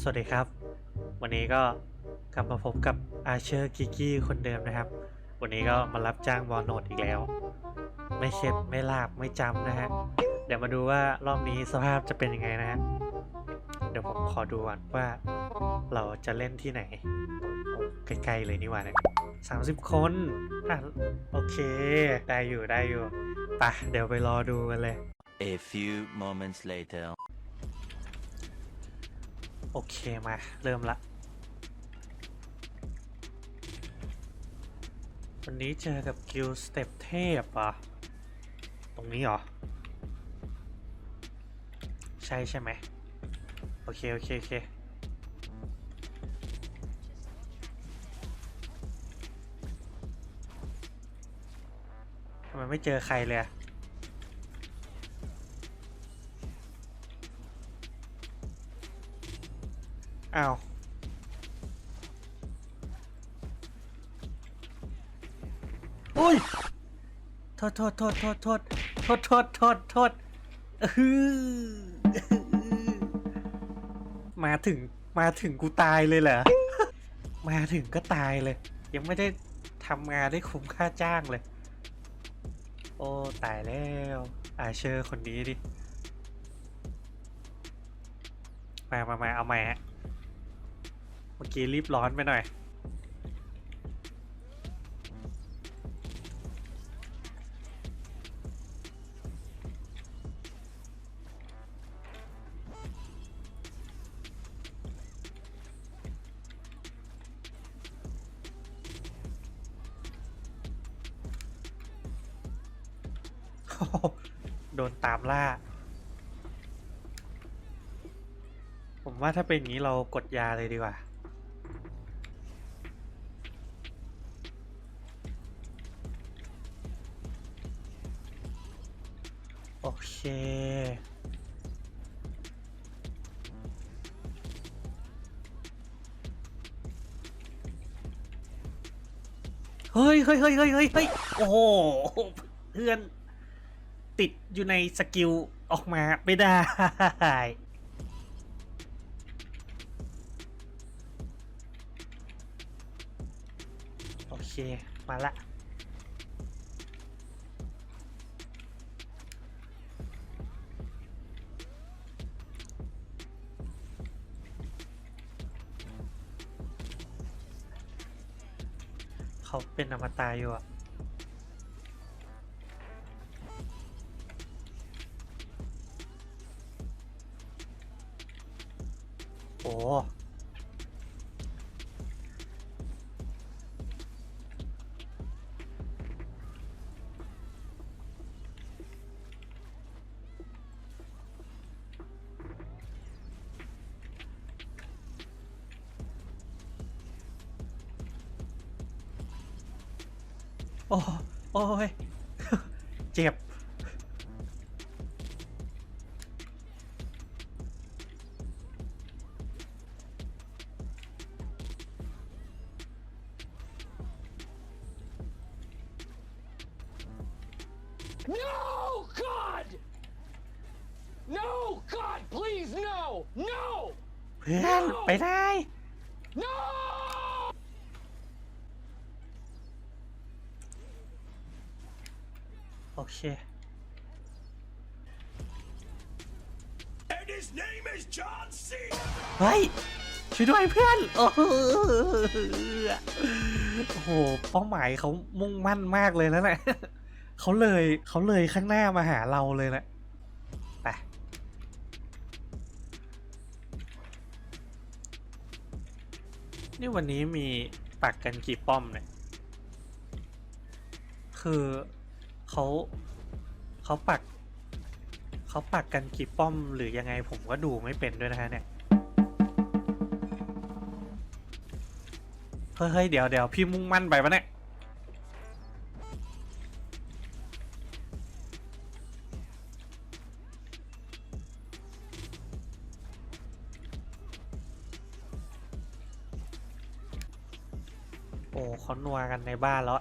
สวัสดีครับ วันนี้ก็กลับมาพบกับอาเชอร์กิกี้คนเดิมนะครับ วันนี้ก็มารับจ้างวอลโนดอีกแล้ว ไม่เข็ดไม่ลาบไม่จำนะฮะ เดี๋ยวมาดูว่ารอบนี้สภาพจะเป็นยังไงนะฮะ เดี๋ยวผมขอดูก่อนว่าเราจะเล่นที่ไหนโอ้ใกล้ๆเลยนี่หว่าเนี่ยสามสิบคนอะโอเค ได้อยู่ได้อยู่ไปะเดี๋ยวไปรอดูกันเลย A few moments later. โอเคมา เริ่มละ วันนี้เจอกับกิลสเต็ปเทพอะ ตรงนี้เหรอ ใช่ใช่ไหม โอเค โอเค โอเคทำไมไม่เจอใครเลยอะ อ้าวอุ้ย โทษโทษโทษโทษโทษโทษโทษโทษโทษอื้อมาถึง มาถึงกูตายเลยเหรอ มาถึงก็ตายเลย ยังไม่ได้ทำงานได้คุ้มค่าจ้างเลย โอ้ ตายแล้ว อาเชอร์คนนี้ดิ มามามาเอาใหม่ฮะ เมื่อกี้รีบร้อนไปหน่อย โดนตามล่า ผมว่าถ้าเป็นอย่างนี้เรากดยาเลยดีกว่า โอเคเฮ้ยเฮ้ยเฮ้ยเฮ้ยเฮ้ยเฮ้ยโอ้โห เพื่อน ติดอยู่ในสกิล ออกมาไม่ได้ โอเค มาละ เป็นอมตะอยู่อะโอ้ โอ้โอ้ยเจ็บ No, God! No, God, please, no! No! เพื่อนไปได้ No! โอเค And his name is John C. เฮ้ยช่วยด้วยเพื่อน โอ้โหโอ้โหเป้าหมายเขามุ่งมั่นมากเลยนะเนี่ยเขาเลยเขาเลยข้างหน้ามาหาเราเลยนะไปนี่วันนี้มีปักกันกี่ป้อมเนี่ย คือ เขาเขาปักเขาปักกันกี่ป้อมหรือยังไงผมก็ดูไม่เป็นด้วยนะฮะเนี่ยเฮ้ยเดี๋ยวเดี๋ยวพี่มุ่งมั่นไปปะเนี่ยโอ้เขานัวกันในบ้านแล้ว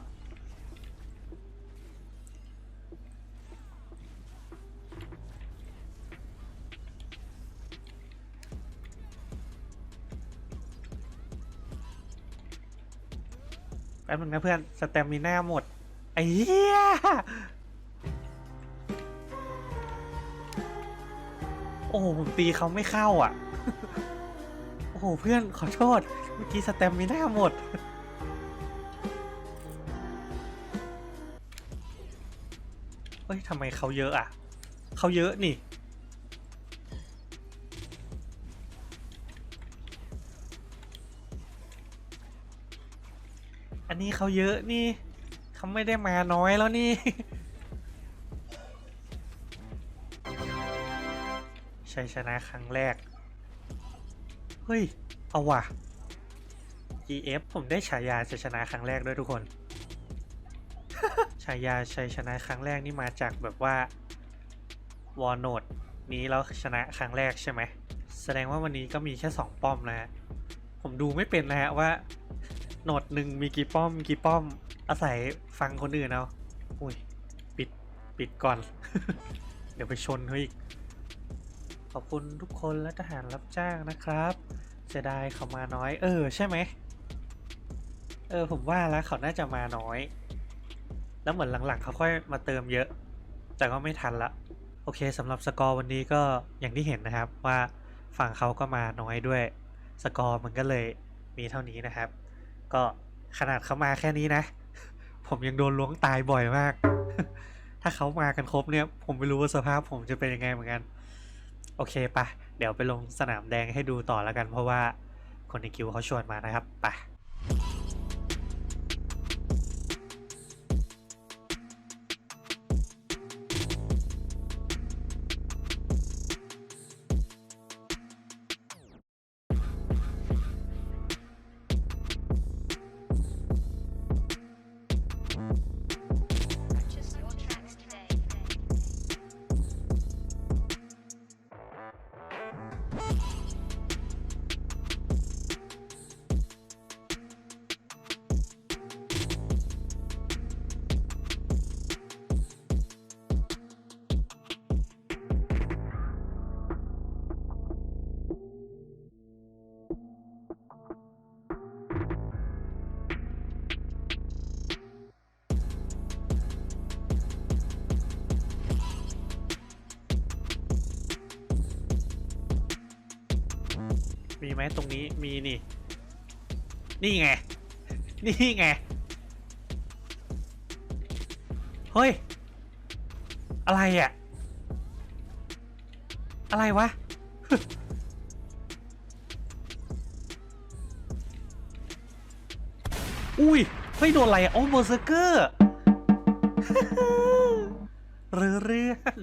แป๊บนึงนะเพื่อนสเตมิน่าหมด ไอ้เหี้ย โอ้โหผมตีเขาไม่เข้าอะ โอ้โห เพื่อนขอโทษ เมื่อกี้สเตมิน่าหมด เฮ้ยทำไมเขาเยอะอะ เขาเยอะนี่ นนี้เขาเยอะนี่เขาไม่ได้มาน้อยแล้วนี่ ชัยชนะครั้งแรก เฮ้ย เอาว่ะ GF ผมได้ฉายาชัยชนะครั้งแรกด้วยทุกคน ฉายาชัยชนะครั้งแรกนี่มาจากแบบว่าวอร์โนดนี้แล้วชนะครั้งแรกใช่ไหม แสดงว่าวันนี้ก็มีแค่สองป้อมนะฮะ ผมดูไม่เป็นนะฮะว่า โหนดหนึ่งมีกี่ป้อมกี่ป้อม อาศัยฟังคนอื่นเอาอุ้ย ปิดปิดก่อน เดี๋ยวไปชนเขาอีก ขอบคุณทุกคนและทหารรับจ้างนะครับเสียดายเขามาน้อย เออ ใช่ไหมเออ ผมว่าแล้วเขาน่าจะมาน้อย แล้วเหมือนหลังๆ เขาค่อยมาเติมเยอะ แต่ก็ไม่ทันละ โอเคสำหรับสกอร์วันนี้ก็อย่างที่เห็นนะครับว่าฝั่งเขาก็มาน้อยด้วย สกอร์มันก็เลยมีเท่านี้นะครับ ก็ขนาดเขามาแค่นี้นะ ผมยังโดนล้วงตายบ่อยมาก ถ้าเขามากันครบเนี่ย ผมไม่รู้ว่าสภาพผมจะเป็นยังไงเหมือนกัน โอเคปะเดี๋ยวไปลงสนามแดงให้ดูต่อแล้วกัน เพราะว่าคนในคิวเขาชวนมานะครับไปะ มีไหมตรงนี้มีนี่ นี่ไง นี่ไง เฮ้ย อะไรอะอะไรวะ อุ้ยเฮ้ยโดนอะไรอะโอ้เบอร์เซอร์เกอร์เรื่อง